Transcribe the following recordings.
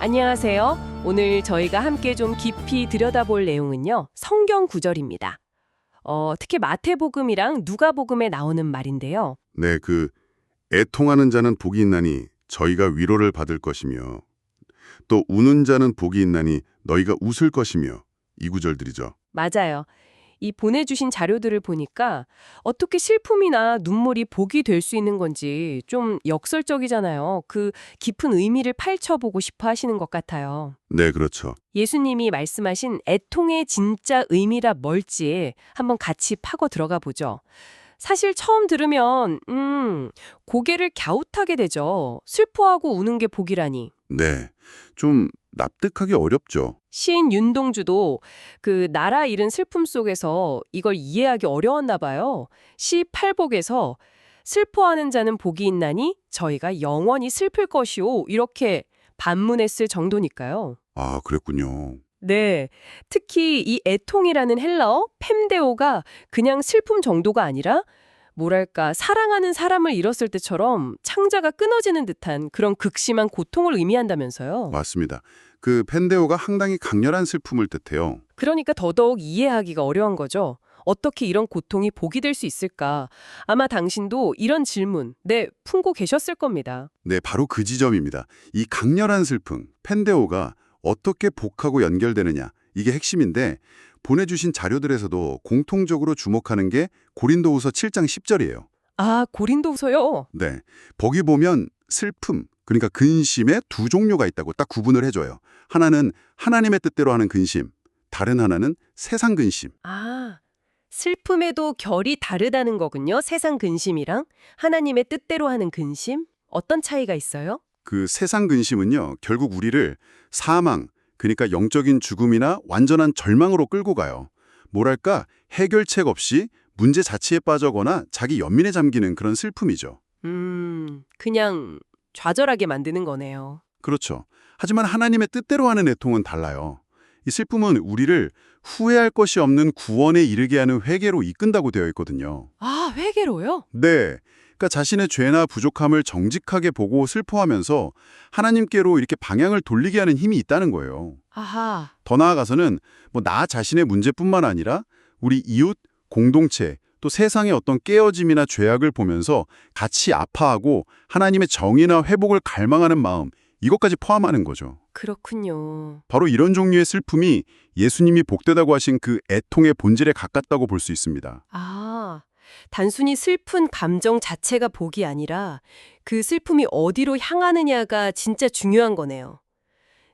안녕하세요. 오늘 저희가 함께 좀 깊이 들여다볼 내용은요. 성경 구절입니다. 어, 특히 마태복음이랑 누가복음에 나오는 말인데요. 네, 그 애통하는 자는 복이 있나니 저희가 위로를 받을 것이며 또 우는 자는 복이 있나니 너희가 웃을 것이며 이 구절들이죠. 맞아요. 이 보내주신 자료들을 보니까 어떻게 슬픔이나 눈물이 복이 될 수 있는 건지 좀 역설적이잖아요. 그 깊은 의미를 파헤쳐보고 싶어 하시는 것 같아요. 네, 그렇죠. 예수님이 말씀하신 애통의 진짜 의미라 뭘지 한번 같이 파고 들어가 보죠. 사실 처음 들으면 음, 고개를 갸웃하게 되죠. 슬퍼하고 우는 게 복이라니. 네, 좀 납득하기 어렵죠. 시인 윤동주도 그 나라 잃은 슬픔 속에서 이걸 이해하기 어려웠나 봐요. 시 8복에서 슬퍼하는 자는 복이 있나니 저희가 영원히 슬플 것이오 이렇게 반문했을 정도니까요. 아, 그랬군요. 네. 특히 이 애통이라는 헬라어 펜데오가 그냥 슬픔 정도가 아니라 뭐랄까 사랑하는 사람을 잃었을 때처럼 창자가 끊어지는 듯한 그런 극심한 고통을 의미한다면서요. 맞습니다. 그 펜데오가 상당히 강렬한 슬픔을 뜻해요. 그러니까 더더욱 이해하기가 어려운 거죠. 어떻게 이런 고통이 복이 될 수 있을까? 아마 당신도 이런 질문, 네, 품고 계셨을 겁니다. 네, 바로 그 지점입니다. 이 강렬한 슬픔, 펜데오가 어떻게 복하고 연결되느냐, 이게 핵심인데 보내주신 자료들에서도 공통적으로 주목하는 게 고린도후서 7장 10절이에요. 아, 고린도서요? 네, 거기 보면 슬픔, 그러니까 근심의 두 종류가 있다고 딱 구분을 해줘요. 하나는 하나님의 뜻대로 하는 근심, 다른 하나는 세상 근심. 아, 슬픔에도 결이 다르다는 거군요. 세상 근심이랑 하나님의 뜻대로 하는 근심? 어떤 차이가 있어요? 그 세상 근심은요, 결국 우리를 사망, 그러니까 영적인 죽음이나 완전한 절망으로 끌고 가요. 뭐랄까, 해결책 없이 문제 자체에 빠져거나 자기 연민에 잠기는 그런 슬픔이죠. 음, 그냥 좌절하게 만드는 거네요. 그렇죠. 하지만 하나님의 뜻대로 하는 애통은 달라요. 이 슬픔은 우리를 후회할 것이 없는 구원에 이르게 하는 회개로 이끈다고 되어 있거든요. 아, 회개로요? 네. 그러니까 자신의 죄나 부족함을 정직하게 보고 슬퍼하면서 하나님께로 이렇게 방향을 돌리게 하는 힘이 있다는 거예요. 아하. 더 나아가서는 뭐 나 자신의 문제뿐만 아니라 우리 이웃, 공동체, 또 세상의 어떤 깨어짐이나 죄악을 보면서 같이 아파하고 하나님의 정의나 회복을 갈망하는 마음, 이것까지 포함하는 거죠. 그렇군요. 바로 이런 종류의 슬픔이 예수님이 복되다고 하신 그 애통의 본질에 가깝다고 볼 수 있습니다. 아, 단순히 슬픈 감정 자체가 복이 아니라 그 슬픔이 어디로 향하느냐가 진짜 중요한 거네요.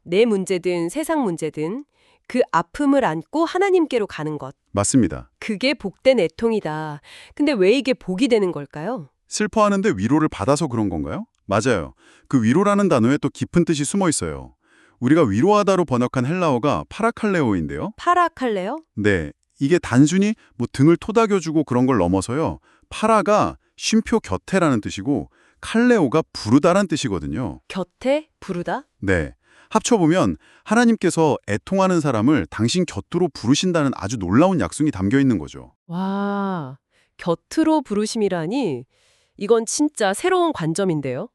내 문제든 세상 문제든 그 아픔을 안고 하나님께로 가는 것. 맞습니다. 그게 복된 애통이다. 근데 왜 이게 복이 되는 걸까요? 슬퍼하는데 위로를 받아서 그런 건가요? 맞아요. 그 위로라는 단어에 또 깊은 뜻이 숨어 있어요. 우리가 위로하다로 번역한 헬라어가 파라칼레오인데요. 파라칼레요? 네, 이게 단순히 뭐 등을 토닥여주고 그런 걸 넘어서요. 파라가 쉼표 곁에라는 뜻이고 칼레오가 부르다란 뜻이거든요. 곁에 부르다? 네, 합쳐보면 하나님께서 애통하는 사람을 당신 곁으로 부르신다는 아주 놀라운 약속이 담겨 있는 거죠. 와, 곁으로 부르심이라니 이건 진짜 새로운 관점인데요.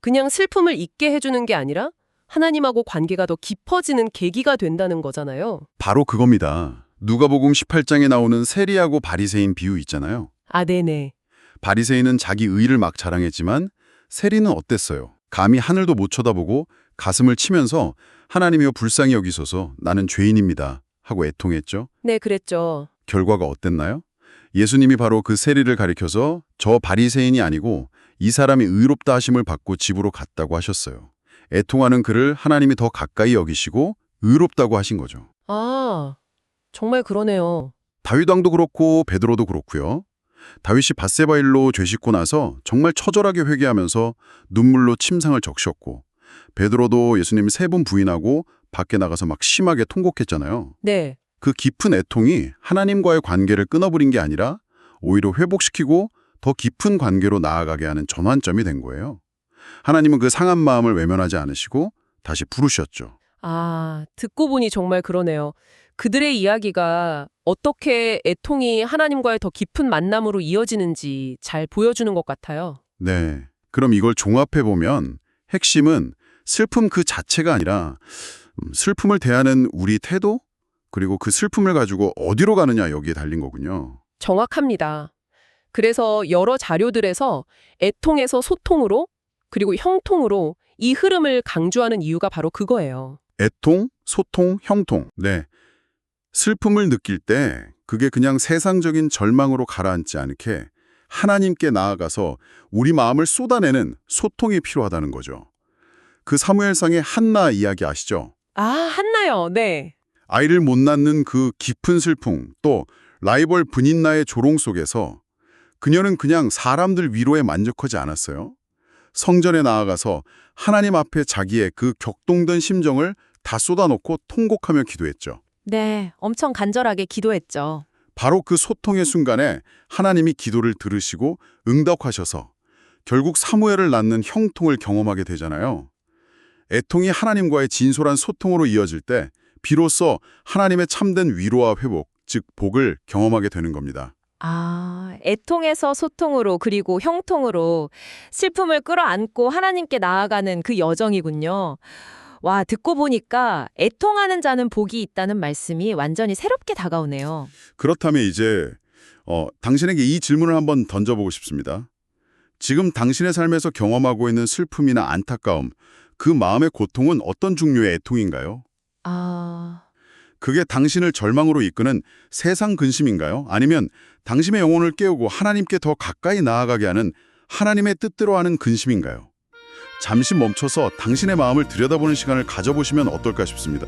그냥 슬픔을 잊게 해주는 게 아니라 하나님하고 관계가 더 깊어지는 계기가 된다는 거잖아요. 바로 그겁니다. 누가복음 18장에 나오는 세리하고 바리새인 비유 있잖아요. 아, 네네. 바리새인은 자기 의를 막 자랑했지만 세리는 어땠어요? 감히 하늘도 못 쳐다보고 가슴을 치면서 하나님이여 불쌍히 여기소서 나는 죄인입니다 하고 애통했죠. 네, 그랬죠. 결과가 어땠나요? 예수님이 바로 그 세리를 가리켜서 저 바리새인이 아니고 이 사람이 의롭다 하심을 받고 집으로 갔다고 하셨어요. 애통하는 그를 하나님이 더 가까이 여기시고 의롭다고 하신 거죠. 아, 정말 그러네요. 다윗 왕도 그렇고 베드로도 그렇고요. 다윗이 바세바 일로 죄 씻고 나서 정말 처절하게 회개하면서 눈물로 침상을 적셨고 베드로도 예수님 세번 부인하고 밖에 나가서 막 심하게 통곡했잖아요. 네. 그 깊은 애통이 하나님과의 관계를 끊어버린 게 아니라 오히려 회복시키고 더 깊은 관계로 나아가게 하는 전환점이 된 거예요. 하나님은 그 상한 마음을 외면하지 않으시고 다시 부르셨죠. 아, 듣고 보니 정말 그러네요. 그들의 이야기가 어떻게 애통이 하나님과의 더 깊은 만남으로 이어지는지 잘 보여주는 것 같아요. 네. 그럼 이걸 종합해 보면 핵심은 슬픔 그 자체가 아니라 음, 슬픔을 대하는 우리 태도 그리고 그 슬픔을 가지고 어디로 가느냐 여기에 달린 거군요. 정확합니다. 그래서 여러 자료들에서 애통에서 소통으로 그리고 형통으로 이 흐름을 강조하는 이유가 바로 그거예요. 애통, 소통, 형통. 네. 슬픔을 느낄 때 그게 그냥 세상적인 절망으로 가라앉지 않게 하나님께 나아가서 우리 마음을 쏟아내는 소통이 필요하다는 거죠. 그 사무엘상의 한나 이야기 아시죠? 아, 한나요. 네. 아이를 못 낳는 그 깊은 슬픔, 또 라이벌 분인나의 조롱 속에서 그녀는 그냥 사람들 위로에 만족하지 않았어요. 성전에 나아가서 하나님 앞에 자기의 그 격동된 심정을 다 쏟아놓고 통곡하며 기도했죠. 네, 엄청 간절하게 기도했죠. 바로 그 소통의 순간에 하나님이 기도를 들으시고 응답하셔서 결국 사무엘을 낳는 형통을 경험하게 되잖아요. 애통이 하나님과의 진솔한 소통으로 이어질 때 비로소 하나님의 참된 위로와 회복, 즉 복을 경험하게 되는 겁니다. 아, 애통에서 소통으로 그리고 형통으로 슬픔을 끌어안고 하나님께 나아가는 그 여정이군요. 와, 듣고 보니까 애통하는 자는 복이 있다는 말씀이 완전히 새롭게 다가오네요. 그렇다면 이제 어, 당신에게 이 질문을 한번 던져보고 싶습니다. 지금 당신의 삶에서 경험하고 있는 슬픔이나 안타까움, 그 마음의 고통은 어떤 종류의 애통인가요? 아, 그게 당신을 절망으로 이끄는 세상 근심인가요? 아니면 당신의 영혼을 깨우고 하나님께 더 가까이 나아가게 하는 하나님의 뜻대로 하는 근심인가요? 잠시 멈춰서 당신의 마음을 들여다보는 시간을 가져보시면 어떨까 싶습니다.